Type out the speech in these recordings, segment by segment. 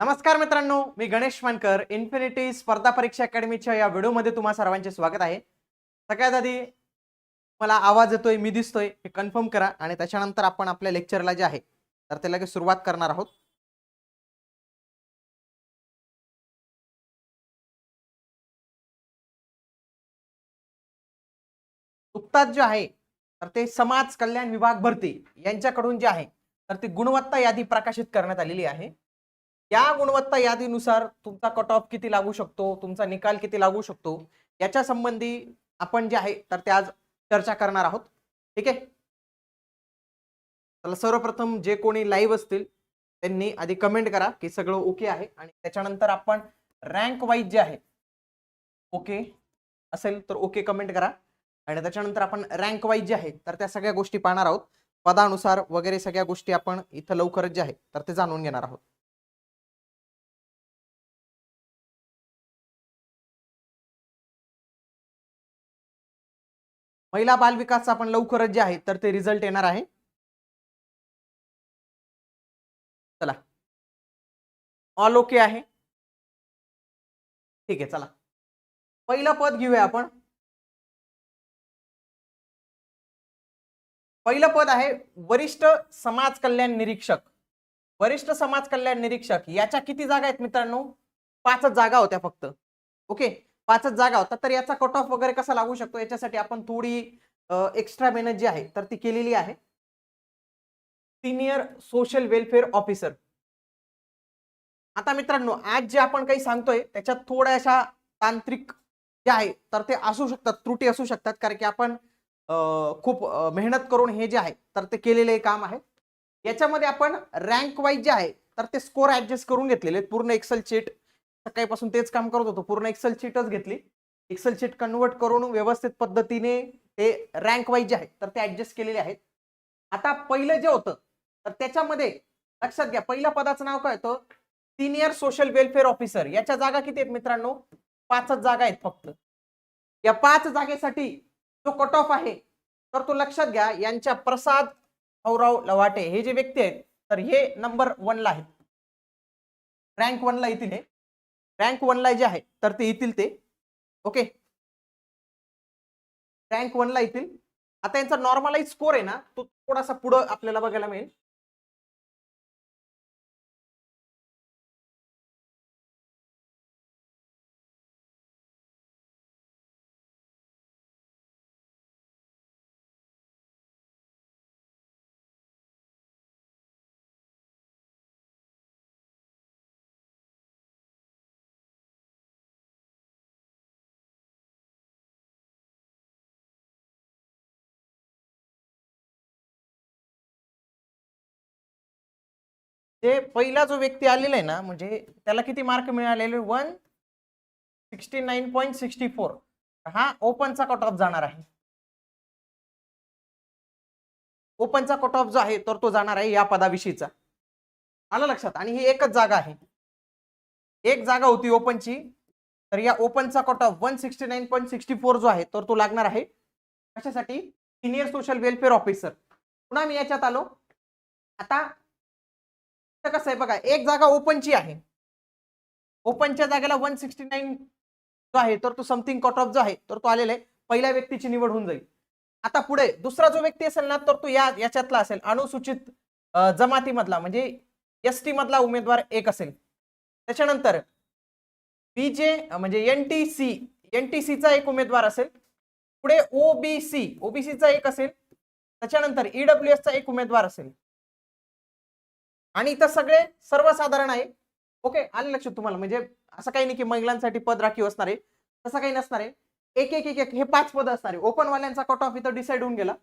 नमस्कार मित्रांनो मी गणेश मानकर इन्फिनिटी स्पर्धा परीक्षा अकॅडमीच्या या व्हिडिओमध्ये तुम्हा सर्वांचे स्वागत आहे. सगळ्यात आधी मला आवाज येतोय मी दिसतोय हे कन्फर्म करा आणि त्याच्यानंतर आपण आपल्या लेक्चरला जे आहे तर ते लगेच सुरुवात करणार आहोत. नुकताच जे आहे तर ते समाज कल्याण विभाग भरती यांच्याकडून जे आहे तर ती गुणवत्ता यादी प्रकाशित करण्यात आलेली आहे. या गुणवत्ता यादीनुसार तुमचा कट ऑफ किती लागू शकतो? तुमचा निकाल किती लागू शकतो? याच्या संबंधी आपण जे आहे तर ते आज चर्चा करणार आहोत. ठीक आहे? चला सर्वप्रथम जे कोणी लाईव्ह असतील त्यांनी आधी कमेंट करा की सगळं ओके आहे. आणि त्याच्यानंतर आपण रँक वाईज जे आहे ओके असेल तर ओके कमेंट करा. आणि त्याच्यानंतर आपण रँक वाईज जे आहे तर त्या सगळ्या गोष्टी पाहणार आहोत. पदानुसार वगैरे सगळ्या गोष्टी आपण इथं लवकरच जे आहे तर ते जाणून घेणार आहोत. महिला बालविकासचा आपण लवकरच जे आहे तर ते रिझल्ट येणार आहे. चला. ऑल ओके आहे. ठीक आहे चला. पहिलं पद घेऊया आपण. पहिलं पद आहे वरिष्ठ समाज कल्याण निरीक्षक. वरिष्ठ समाज कल्याण निरीक्षक याच्या किती जागा आहेत मित्रांनो? पाचच जागा होत्या फक्त. ओके पाचच जागा होता तर याचा कट ऑफ वगैरे कसा लागू शकतो? याच्यासाठी आपण थोडी एक्स्ट्रा मेहनत जी आहे तर ती केलेली आहे. सिनियर सोशल वेलफेअर ऑफिसर आता मित्रांनो आज जे आपण काही सांगतोय त्याच्यात थोड्याशा तांत्रिक जे आहे तर ते असू शकतात त्रुटी असू शकतात कारण की आपण खूप मेहनत करून हे जे आहे तर ते केलेले काम आहे. याच्यामध्ये आपण रँक वाईज जे आहे तर ते स्कोर ऍडजस्ट करून घेतलेले आहेत. पूर्ण एक्सेल चेट सकाळीपासून तेच काम करत होतो. पूर्ण एक्सेल शीटच घेतली. एक्सेल शीट कन्वर्ट करून व्यवस्थित पद्धतीने ते रँक वाईज जे आहेत तर ते ऍडजस्ट केलेले आहेत. आता पहिलं जे होतं तर त्याच्यामध्ये लक्षात घ्या पहिल्या पदाचं नाव काय होतं? सिनियर सोशल वेलफेअर ऑफिसर याच्या जागा किती आहेत मित्रांनो? पाचच जागा आहेत फक्त. या पाच जागेसाठी जो कट ऑफ आहे तर तो लक्षात घ्या यांच्या प्रसाद भाऊराव लवाटे हे जे व्यक्ती आहेत तर हे नंबर वनला आहेत. रँक वनला येतील हे. रँक वनला जे आहे तर ते येतील ते. ओके रँक वनला येतील. आता यांचा नॉर्मलाइज स्कोर आहे ना तो थोडासा पुढं आपल्याला बघायला मिळेल. जे पहिला जो व्यक्ती आलेला आहे ना म्हणजे त्याला किती मार्क मिळालेले? One sixty nine point sixty four हा ओपनचा कट ऑफ जाणार आहे. ओपनचा कट ऑफ जो आहे तर तो जाणार आहे या पदाविषयीचा. आलं लक्षात? आणि ही एकच जागा आहे. एक जागा होती ओपनची तर या ओपनचा cut off one sixty nine point sixty four जो आहे तर तो लागणार आहे. कशासाठी? सिनियर सोशल वेलफेअर ऑफिसर पुन्हा मी याच्यात आलो. आता कसं आहे बघा एक जागा ओपनची आहे. ओपनच्या जागेला वन सिक्स्टी नाईन जो आहे तर तो समथिंग कट ऑफ जो आहे तर तो आलेला आहे. पहिल्या व्यक्तीची निवड होऊन जाईल. आता पुढे दुसरा जो व्यक्ती असेल ना तर तो या याच्यातला असेल. अनुसूचित जमातीमधला म्हणजे एस टी मधला उमेदवार एक असेल. त्याच्यानंतर बी जे म्हणजे N T C N T सीचा एक उमेदवार असेल. पुढे ओबीसी ओबीसीचा एक असेल. त्याच्यानंतर ईडब्ल्यू चा एक उमेदवार असेल. आणि इथं सगळे सर्वसाधारण आहे. ओके आले लक्षात तुम्हाला? म्हणजे असं काही नाही की महिलांसाठी पद राखीव असणार. आहे तसं काही नसणार आहे. एक एक एक एक हे पाच पद असणार आहे. ओपन वाल्यांचा कट ऑफ इथं डिसाईड होऊन गेला.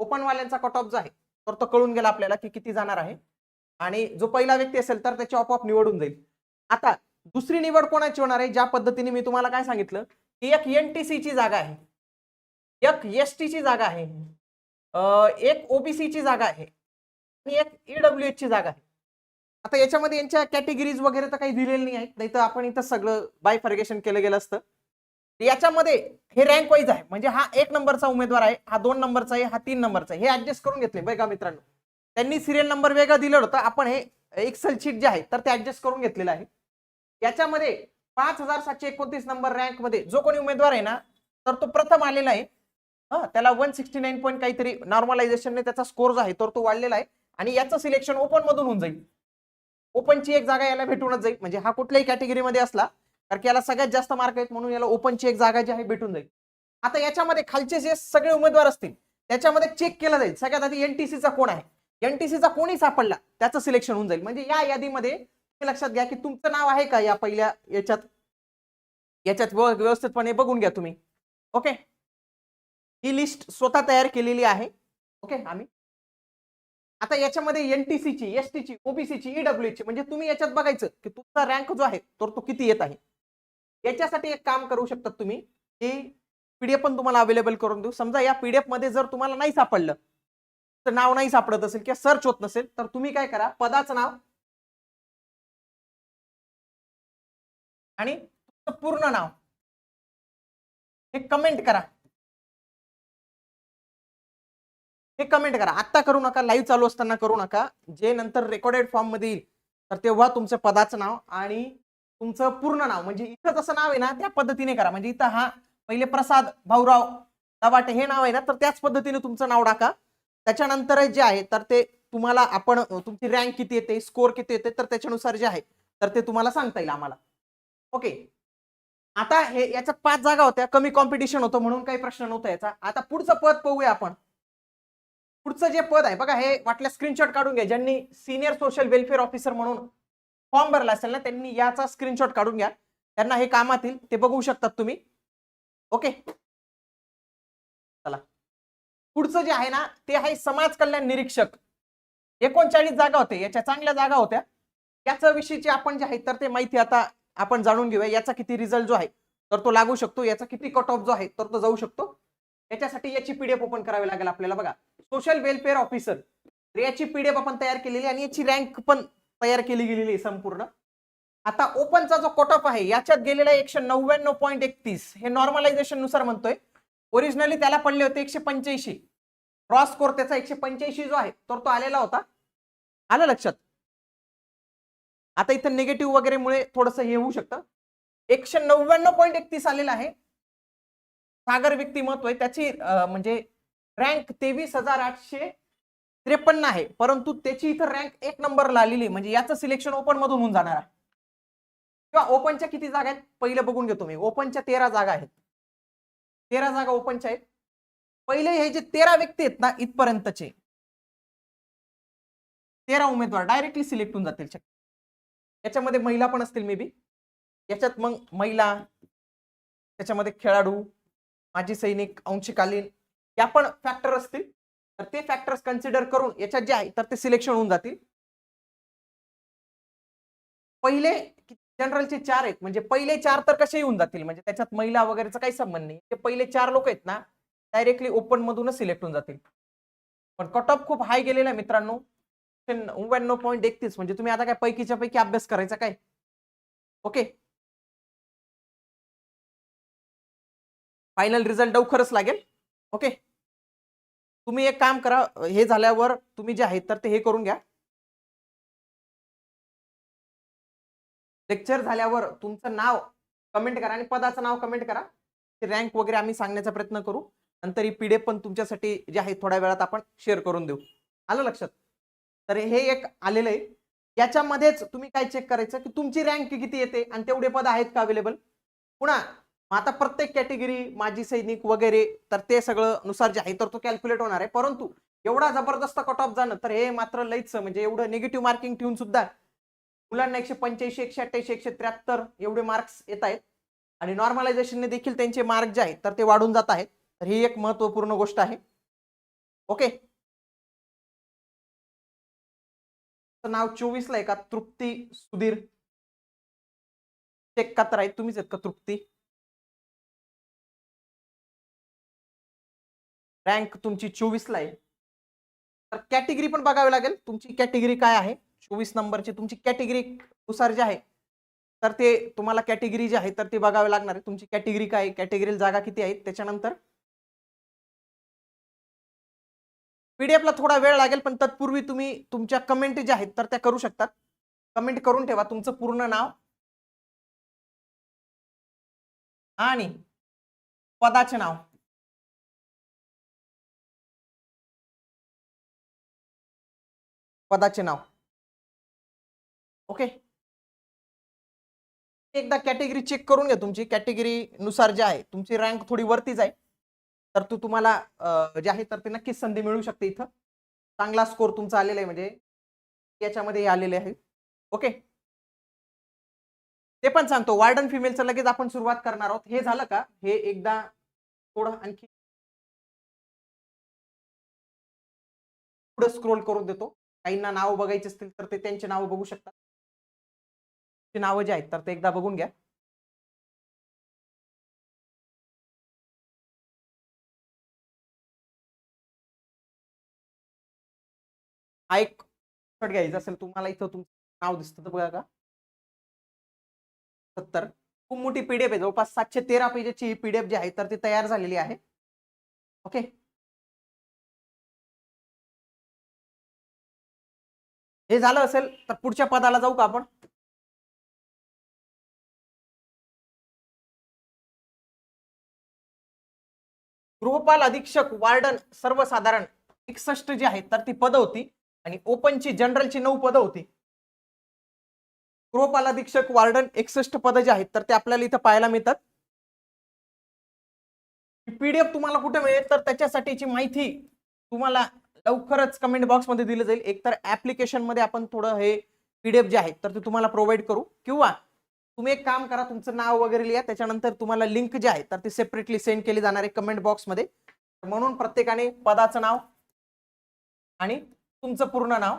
ओपन वाल्यांचा कट ऑफ जो आहे तर तो कळून गेला आपल्याला की किती जाणार आहे. आणि जो पहिला व्यक्ती असेल तर त्याची आपोआप निवडून जाईल. आता दुसरी निवड कोणाची होणार आहे? ज्या पद्धतीने मी तुम्हाला काय सांगितलं की एक एन टी ची जागा आहे. एक एस ची जागा आहे. एक ओबीसी ची जागा आहे. आणि एक ईडब्ल्यू ची जागा आहे. आता याच्यामध्ये यांच्या कॅटेगरीज वगैरे तर काही दिलेले नाही आहेत. नाही तर आपण इथं सगळं बाय फर्गेशन केलं गेलं असतं. याच्यामध्ये हे रँक वाईज आहे. म्हणजे हा एक नंबरचा उमेदवार आहे हा दोन नंबरचा आहे हा तीन नंबरचा आहे. हे ऍडजस्ट करून घेतले बघा मित्रांनो. त्यांनी सिरियल नंबर वेगळा दिलं होतं. आपण हे एक्सेल शीट जे आहे तर ते ऍडजस्ट करून घेतलेलं आहे. याच्यामध्ये पाच हजार सातशे एकोणतीस नंबर रँकमध्ये जो कोणी उमेदवार आहे ना तर तो प्रथम आलेला आहे. हा त्याला वन सिक्स्टी नाईन पॉईंट काहीतरी नॉर्मलायझेशनने त्याचा स्कोर जो आहे तर तो वाढलेला आहे. आणि याचं सिलेक्शन ओपन मधून होऊन जाईल. ओपनची एक जागा याला भेटूनच जाईल. म्हणजे हा कुठल्याही कॅटेगरीमध्ये असला कारण की याला सगळ्यात जास्त मार्क आहेत म्हणून याला ओपनची एक जागा जी आहे भेटून जाईल. आता याच्यामध्ये खालचे जे सगळे उमेदवार असतील त्याच्यामध्ये चेक केलं जाईल. सगळ्यात आधी एनटीसीचा कोण आहे? एनटीसीचा कोणी सापडला त्याचं सिलेक्शन होऊन जाईल. म्हणजे या यादीमध्ये तुम्ही लक्षात घ्या की तुमचं नाव आहे का या पहिल्या याच्यात? याच्यात व्यव- व्यवस्थितपणे बघून घ्या तुम्ही. ओके? ही लिस्ट स्वतः तयार केलेली आहे. ओके? आम्ही आता याच्यामध्ये एन टी सीची एस टीची ओबीसीची ईडब्ल्यूची म्हणजे तुम्ही याच्यात बघायचं की तुमचा रँक जो आहे तर तो किती येत आहे. याच्यासाठी एक काम करू शकतात तुम्ही की पीडीएफ पण तुम्हाला अवेलेबल करून देऊ. समजा या पीडीएफमध्ये जर तुम्हाला नाही सापडलं तर नाव नाही सापडत असेल किंवा सर्च होत नसेल तर तुम्ही काय करा पदाचं नाव आणि तुमचं पूर्ण नाव हे कमेंट करा. हे कमेंट करा. आत्ता करू नका लाईव्ह चालू असताना करू नका. जे नंतर रेकॉर्डेड फॉर्ममध्ये येईल तर तेव्हा तुमचं पदाचं नाव आणि तुमचं पूर्ण नाव म्हणजे इथं जसं नाव आहे ना त्या पद्धतीने करा. म्हणजे इथं हा पहिले प्रसाद भाऊराव दवाटे हे नाव आहे ना तर त्याच पद्धतीने तुमचं नाव टाका. त्याच्यानंतर जे आहे तर ते तुम्हाला आपण तुमची रँक किती येते स्कोर किती येते तर त्याच्यानुसार जे आहे तर ते तुम्हाला सांगता येईल आम्हाला. ओके आता हे याच्यात पाच जागा होत्या. कमी कॉम्पिटिशन होतं म्हणून काही प्रश्न नव्हता याचा. आता पुढचं पद पाहूया आपण. पुढचं जे पद आहे बघा हे वाटल्या स्क्रीनशॉट काढून घ्या. ज्यांनी सिनियर सोशल वेलफेअर ऑफिसर म्हणून फॉर्म भरला असेल ना त्यांनी याचा स्क्रीनशॉट काढून घ्या. त्यांना हे कामात येईल ते बघू शकतात तुम्ही. ओके चला. पुढचं जे आहे ना ते आहे समाज कल्याण निरीक्षक. एकोणचाळीस जागा होते याच्या चांगल्या जागा होत्या. याच्या विषयीची आपण जे आहे तर ते माहिती आता आपण जाणून घेऊया. याचा किती रिझल्ट जो आहे तर तो लागू शकतो. याचा किती कट ऑफ जो आहे तर तो जाऊ शकतो. याच्यासाठी याची पीडीएफ ओपन करावी लागेल आपल्याला बघा. सोशल वेलफेअर ऑफिसर याची पीडीएफ आपण तयार केलेली आणि याची रँक पण तयार केली गेलेली आहे संपूर्ण. आता ओपनचा जो कट ऑफ आहे याच्यात गेलेला एकशे नव्याण्णव पॉईंट एकतीस. हे नॉर्मलायझेशननुसार म्हणतोय. ओरिजिनली त्याला पडले होते एकशे पंच्याऐंशी. क्रॉस कोर त्याचा एकशे पंच्याऐंशी जो आहे तर तो आलेला होता. आलं लक्षात? आता इथं निगेटिव्ह वगैरे मुळे थोडस हे होऊ शकतं. एकशे नव्याण्णव पॉईंट एकतीस आलेला आहे. सागर व्यक्तिमत्व आहे. त्याची म्हणजे रँक तेवीस हजार आठशे त्रेपन्न आहे. परंतु त्याची इथं रँक एक नंबरला आलेली आहे. म्हणजे याचं सिलेक्शन ओपन मधून होऊन जाणार आहे. किंवा ओपनच्या किती जागा आहेत? पहिले बघून घेतो मी. ओपनच्या तेरा जागा आहेत. तेरा जागा ओपनच्या आहेत. पहिले हे जे तेरा व्यक्ती आहेत ना इथपर्यंतचे तेरा उमेदवार डायरेक्टली सिलेक्ट होऊन जातील. याच्यामध्ये महिला पण असतील मे बी याच्यात मग महिला त्याच्यामध्ये खेळाडू माजी सैनिक अंशकालीन या पण फॅक्टर असतील. तर ते फॅक्टर्स कन्सिडर करून याच्यात जे आहे तर ते सिलेक्शन होऊन जातील. पहिले जनरलचे चार आहेत. म्हणजे पहिले चार तर कसे येऊन जातील. म्हणजे त्याच्यात महिला वगैरेचा काही संबंध नाही. ते पहिले चार लोक आहेत ना डायरेक्टली ओपन मधूनच सिलेक्ट होऊन जातील. पण कट ऑफ खूप हाय गेलेला आहे मित्रांनो. नव्याण्णव पॉईंट एकतीस. म्हणजे तुम्ही आता काय पैकीच्या पैकी अभ्यास करायचा काय? ओके फायनल रिझल्ट लवकरच लागेल. ओके तुम्ही एक काम करा हे झाल्यावर तुम्ही जे आहे तर ते हे करून घ्या. लेक्चर झाल्यावर तुमचं नाव कमेंट करा आणि पदाचं नाव कमेंट करा. ते रँक वगैरे आम्ही सांगण्याचा प्रयत्न करू. नंतर ही पीडीएफ पण तुमच्यासाठी जे आहे थोड्या वेळात आपण शेअर करून देऊ. आलं लक्षात? तर हे एक आलेलं आहे. याच्यामध्येच तुम्ही काय चेक करायचं की तुमची रँक किती येते आणि तेवढे पद आहेत का अवेलेबल पुन्हा आता प्रत्येक कॅटेगरी माजी सैनिक वगैरे तर ते सगळं नुसार जे आहे तर तो कॅल्क्युलेट होणार आहे. परंतु एवढा जबरदस्त कट ऑफ जाणं तर हे मात्र लईच म्हणजे एवढं निगेटिव्ह मार्किंग ठेवून सुद्धा मुलांना एकशे पंच्याऐंशी एकशे अठ्ठ्याऐंशी एकशे त्र्याहत्तर एवढे मार्क्स येत आहेत. आणि नॉर्मलायझेशनने देखील त्यांचे मार्क जे आहेत तर ते वाढून जात आहेत. तर ही एक महत्त्वपूर्ण गोष्ट आहे. ओके नाव चोवीस ला आहे का? तृप्ती सुधीर. चेक कात्र आहेत तुम्हीच आहेत का तृप्ती? रँक तुमची चोवीस ला आहे. तर कॅटेगरी पण बघावी लागेल. तुमची कॅटेगरी काय आहे? चोवीस नंबरची तुमची कॅटेगरी नुसार जे आहे तर ते तुम्हाला कॅटेगरी जी आहे तर ते बघावे लागणार आहे. तुमची कॅटेगरी काय कॅटेगरी कॅटेगरीला जागा किती आहेत त्याच्यानंतर पीडीएफ ला थोडा वेळ लागेल पण तत्पूर्वी तुम्ही तुमच्या कमेंट ज्या आहेत तर त्या करू शकतात कमेंट करून ठेवा तुमचं पूर्ण नाव आणि पदाचे नाव. पदाचे नाव. ओके एकदा कॅटेगरी चेक करून घ्या तुमची. कॅटेगरी नुसार जे आहे तुमची रँक थोडी वरतीच आहे तर तू तुम्हाला जे आहे तर ते नक्कीच संधी मिळू शकते इथं. चांगला स्कोर तुमचा आलेला आहे म्हणजे याच्यामध्ये आलेले आहे. ओके ते पण सांगतो. वार्डन फिमेलचं लगेच आपण सुरुवात करणार आहोत. हे झालं का? हे एकदा थोडं आणखी पुढे स्क्रोल करून देतो. काहींना नाव बघायचे असतील तर ते त्यांचे नाव बघू शकतात. नावं जे आहेत तर ते एकदा बघून घ्या. हा एक शॉट घ्यायचा असेल तुम्हाला इथं तुमचं नाव दिसतं तर बघा का? सत्तर. खूप मोठी पीडीएफ आहे जवळपास सातशे तेरा पेजेसची ही पीडीएफ जी आहे तर ती तयार झालेली आहे. ओके? हे झालं असेल तर पुढच्या पदाला जाऊ का आपण? गृहपाल अधीक्षक वार्डन सर्वसाधारण एकसष्ट जी आहेत तर ती पदं होती आणि ओपनची जनरलची नऊ पदं होती. गृहपाल अधीक्षक वार्डन एकसष्ट पदं जी आहेत तर ते आपल्याला इथं पाहायला मिळतात. पीडीएफ तुम्हाला कुठे मिळेल? तर त्याच्यासाठीची माहिती तुम्हाला लवकरच कमेंट बॉक्समध्ये दिलं जाईल. एकतर ऍप्लिकेशनमध्ये आपण थोडं हे पीडीएफ जे आहे तर ते तुम्हाला प्रोव्हाइड करू. किंवा तुम्ही एक काम करा तुमचं नाव वगैरे लिहा. त्याच्यानंतर तुम्हाला लिंक जे आहे तर ती सेपरेटली सेंड केली जाणार आहे कमेंट बॉक्समध्ये म्हणून प्रत्येकाने पदाचं नाव आणि तुमचं पूर्ण नाव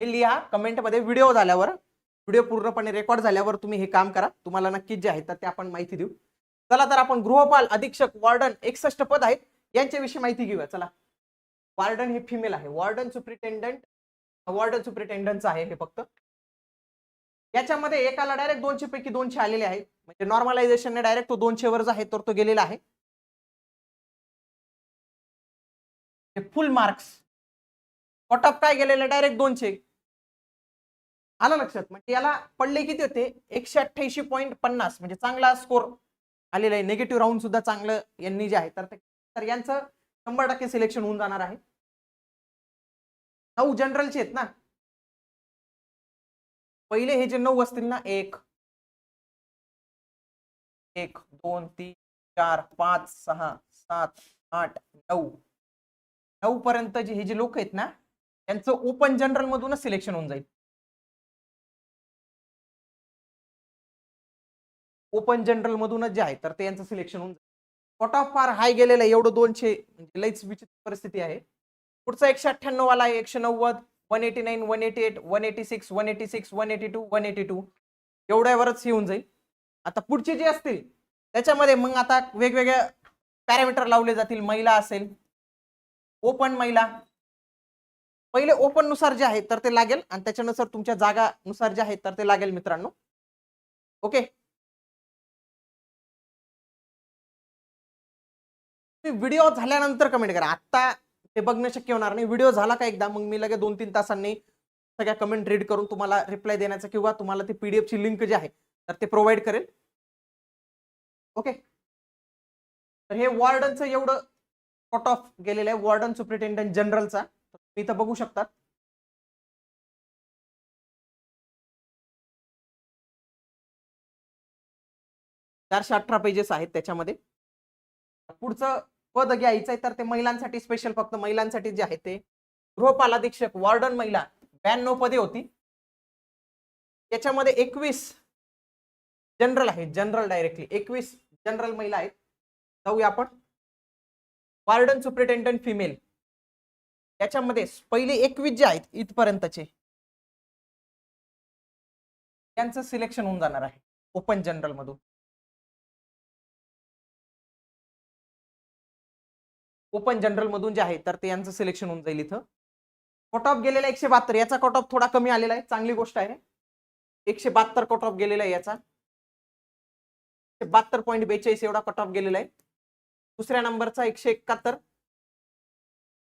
हे लिहा. कमेंटमध्ये व्हिडिओ झाल्यावर व्हिडिओ पूर्णपणे रेकॉर्ड झाल्यावर तुम्ही हे काम करा. तुम्हाला नक्कीच जे आहे तर ते आपण माहिती देऊ. चला तर आपण गृहपाल अधीक्षक वॉर्डन एकसष्ट पद आहेत. यांच्याविषयी माहिती घेऊया. चला. वॉर्डन हे फिमेल आहे. वॉर्डन सुप्रिटेंडंट वॉर्डन सुप्रिटेंडंटचं आहे हे फक्त. याच्यामध्ये एकाला डायरेक्ट दोनशे पैकी दोनशे आलेले आहेत. म्हणजे नॉर्मलायझेशनने डायरेक्ट तो दोनशे वरच आहे तर तो गेलेला आहे. फुल मार्क्स कट ऑफ काय गेलेले डायरेक्ट दोनशे. आलं लक्षात? म्हणजे याला पडले किती होते? एकशे अठ्ठ्याऐंशी पॉईंट पन्नास. म्हणजे चांगला स्कोर आलेला आहे. निगेटिव्ह राऊंड सुद्धा चांगलं यांनी जे आहे तर ते- तर यांचं शंभर टक्के सिलेक्शन होऊन जाणार आहे. नऊ जनरलचे आहेत ना. पहिले हे जे नऊ असतील ना एक एक दोन तीन चार पाच सहा सात आठ नऊ. नऊ पर्यंत जे हे जे लोक आहेत ना त्यांचं ओपन जनरल मधूनच सिलेक्शन होऊन जाईल. ओपन जनरल मधूनच जे आहे तर ते यांचं सिलेक्शन होऊन जाईल. कट ऑफ फार हाय गेलेलं आहे एवढं दोनशे म्हणजे लईच विचित्र परिस्थिती आहे. पुढचा एकशे अठ्ठ्याण्णव वाला आहे एकशे नव्वद one eighty nine one eighty eight one eighty six one eighty six one eighty two one eighty two एवढ्यावरच येऊन जाईल. आता पुढचे जे असतील त्याच्यामध्ये मग आता वेगवेगळ्या पॅरामीटर लावले जातील. महिला असेल ओपन महिला. पहिले ओपननुसार जे आहे तर ते लागेल. आणि त्याच्यानुसार तुमच्या जागानुसार जे आहे तर ते लागेल मित्रांनो. ओके? व्हिडिओ झाल्यानंतर कमेंट करा. आता ते बघणं शक्य होणार नाही. व्हिडिओ झाला का एकदा मग मी लगेच दोन तीन तासांनी सगळ्या कमेंट रीड करून तुम्हाला रिप्लाय देण्याचा किंवा तुम्हाला ते पीडीएफ ची लिंक जी आहे तर ते प्रोव्हाइड करेल. ओके तर हे वॉर्डनचं एवढं कट ऑफ गेलेलं आहे वॉर्डन सुप्रिटेंडंट जनरलचा तुम्ही इथं बघू शकतात चारशे अठरा पेजेस आहेत त्याच्यामध्ये. पुढचं पद घ्यायचं आहे तर ते महिलांसाठी स्पेशल फक्त महिलांसाठी जे आहे ते. गृहपालाधीक्षक वॉर्डन महिला ब्याण्णव पदे होती. त्याच्यामध्ये एकवीस जनरल आहे जनरल डायरेक्टली एकवीस जनरल महिला आहेत. जाऊया आपण. वार्डन सुप्रिटेंडंट फिमेल याच्यामध्ये पहिले एकवीस जे आहेत इथपर्यंतचे. त्यांचं सिलेक्शन होऊन जाणार आहे ओपन जनरल मधून. ओपन जनरल मधून जे आहे तर ते यांचं सिलेक्शन होऊन जाईल इथं. कट ऑफ गेलेला एकशे बहात्तर याचा कट ऑफ थोडा कमी आलेला आहे चांगली गोष्ट आहे. एकशे बहात्तर कट ऑफ गेलेला आहे याचा. बहात्तर पॉईंट बेचाळीस एवढा कट ऑफ गेलेला आहे. दुसऱ्या नंबरचा एकशे एकाहत्तर.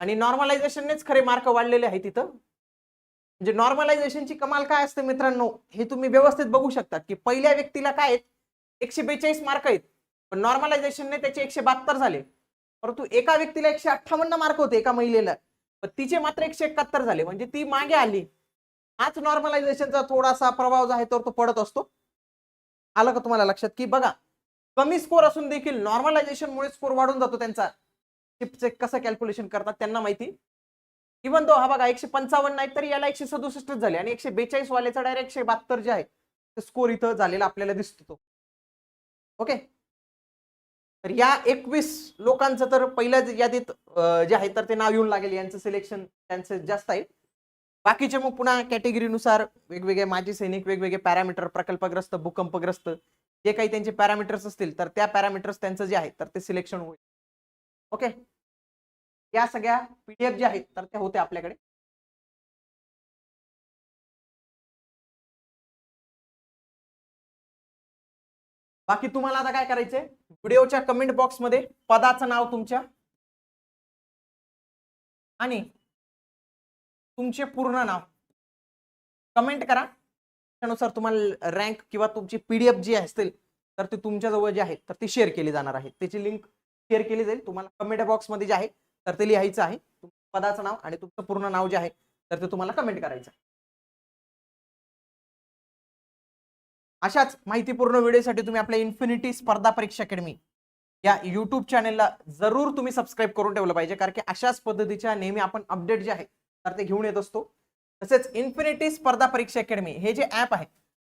आणि नॉर्मलायझेशननेच खरे मार्क वाढलेले आहेत तिथं म्हणजे नॉर्मलायझेशनची कमाल काय असते मित्रांनो हे तुम्ही व्यवस्थित बघू शकता की पहिल्या व्यक्तीला काय आहेत? एकशे बेचाळीस मार्क आहेत. पण नॉर्मलायझेशनने त्याचे एकशे बहात्तर झाले. परंतु एका व्यक्तीला एकशे अठ्ठावन्न मार्क होते एका महिलेला. तिचे मात्र एकशे एकाहत्तर झाले. म्हणजे ती मागे आली. हाच नॉर्मलायझेशनचा थोडासा प्रभाव जो आहे तर तो पडत असतो. आलं का तुम्हाला लक्षात? की बघा कमी स्कोर असून देखील नॉर्मलायझेशनमुळे स्कोर वाढून जातो त्यांचा. चिपचे कसं कॅल्क्युलेशन करतात त्यांना माहिती. इव्हन तो हा बघा एकशे पंचावन्न नाही तरी याला एकशे सदुसष्टच झाले. आणि एकशे बेचाळीस वाल्याचा डायरेक्ट एकशे बहात्तर जे आहे ते स्कोर इथं झालेला आपल्याला दिसतो तो. ओके तर या एकवीस लोकांचं तर पहिल्या यादीत जे आहे तर ते नाव येऊन लागेल. यांचं सिलेक्शन त्यांचं जास्त आहे. बाकीचे मग पुन्हा कॅटेगरीनुसार वेगवेगळे माजी सैनिक वेगवेगळे पॅरामीटर प्रकल्पग्रस्त भूकंपग्रस्त जे काही त्यांचे पॅरामीटर्स असतील तर त्या पॅरामीटर्स त्यांचं जे आहे तर ते सिलेक्शन होईल. ओके या सगळ्या पीडीएफ ज्या आहेत तर त्या होत्या आपल्याकडे. बाकी तुम्हाला आता काय करायचंय? व्हिडिओच्या कमेंट बॉक्समध्ये पदाचं नाव तुमच्या आणि तुमचे पूर्ण नाव. कमेंट करा. त्यानुसार तुम्हाला रँक किंवा तुमची पीडीएफ जी असतील तर ती तुमच्या जवळ जी आहे तर ती शेअर केली जाणार आहे. त्याची लिंक शेअर केली जाईल. तुम्हाला कमेंट बॉक्समध्ये जे आहे तर ते लिहायचं आहे. पदाचं नाव आणि तुमचं पूर्ण नाव जे आहे तर ते तुम्हाला कमेंट करायचं अशाच माहितीपूर्ण व्हिडिओसाठी तुम्ही आपल्या इन्फिनिटी स्पर्धा परीक्षा अकॅडमी या युट्यूब चॅनेलला जरूर तुम्ही सबस्क्राईब करून ठेवलं पाहिजे. कारण की अशाच पद्धतीच्या नेहमी आपण अपडेट जे आहे तर ते घेऊन येत असतो. तसेच इन्फिनिटी स्पर्धा परीक्षा अकॅडमी हे जे ॲप आहे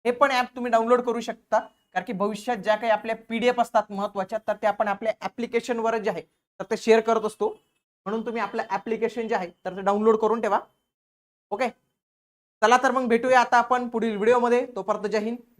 हे पण ॲप तुम्ही डाउनलोड करू शकता. कारण की भविष्यात ज्या काही आपल्या पीडीएफ असतात महत्त्वाच्या तर ते आपण आपल्या ऍप्लिकेशनवर जे आहे तर ते शेअर करत असतो. म्हणून तुम्ही आपलं ऍप्लिकेशन जे आहे तर ते डाउनलोड करून ठेवा. ओके चला तर मग भेटूया आता आपण पुढील व्हिडिओमध्ये तोपर्यंत जय हिंद.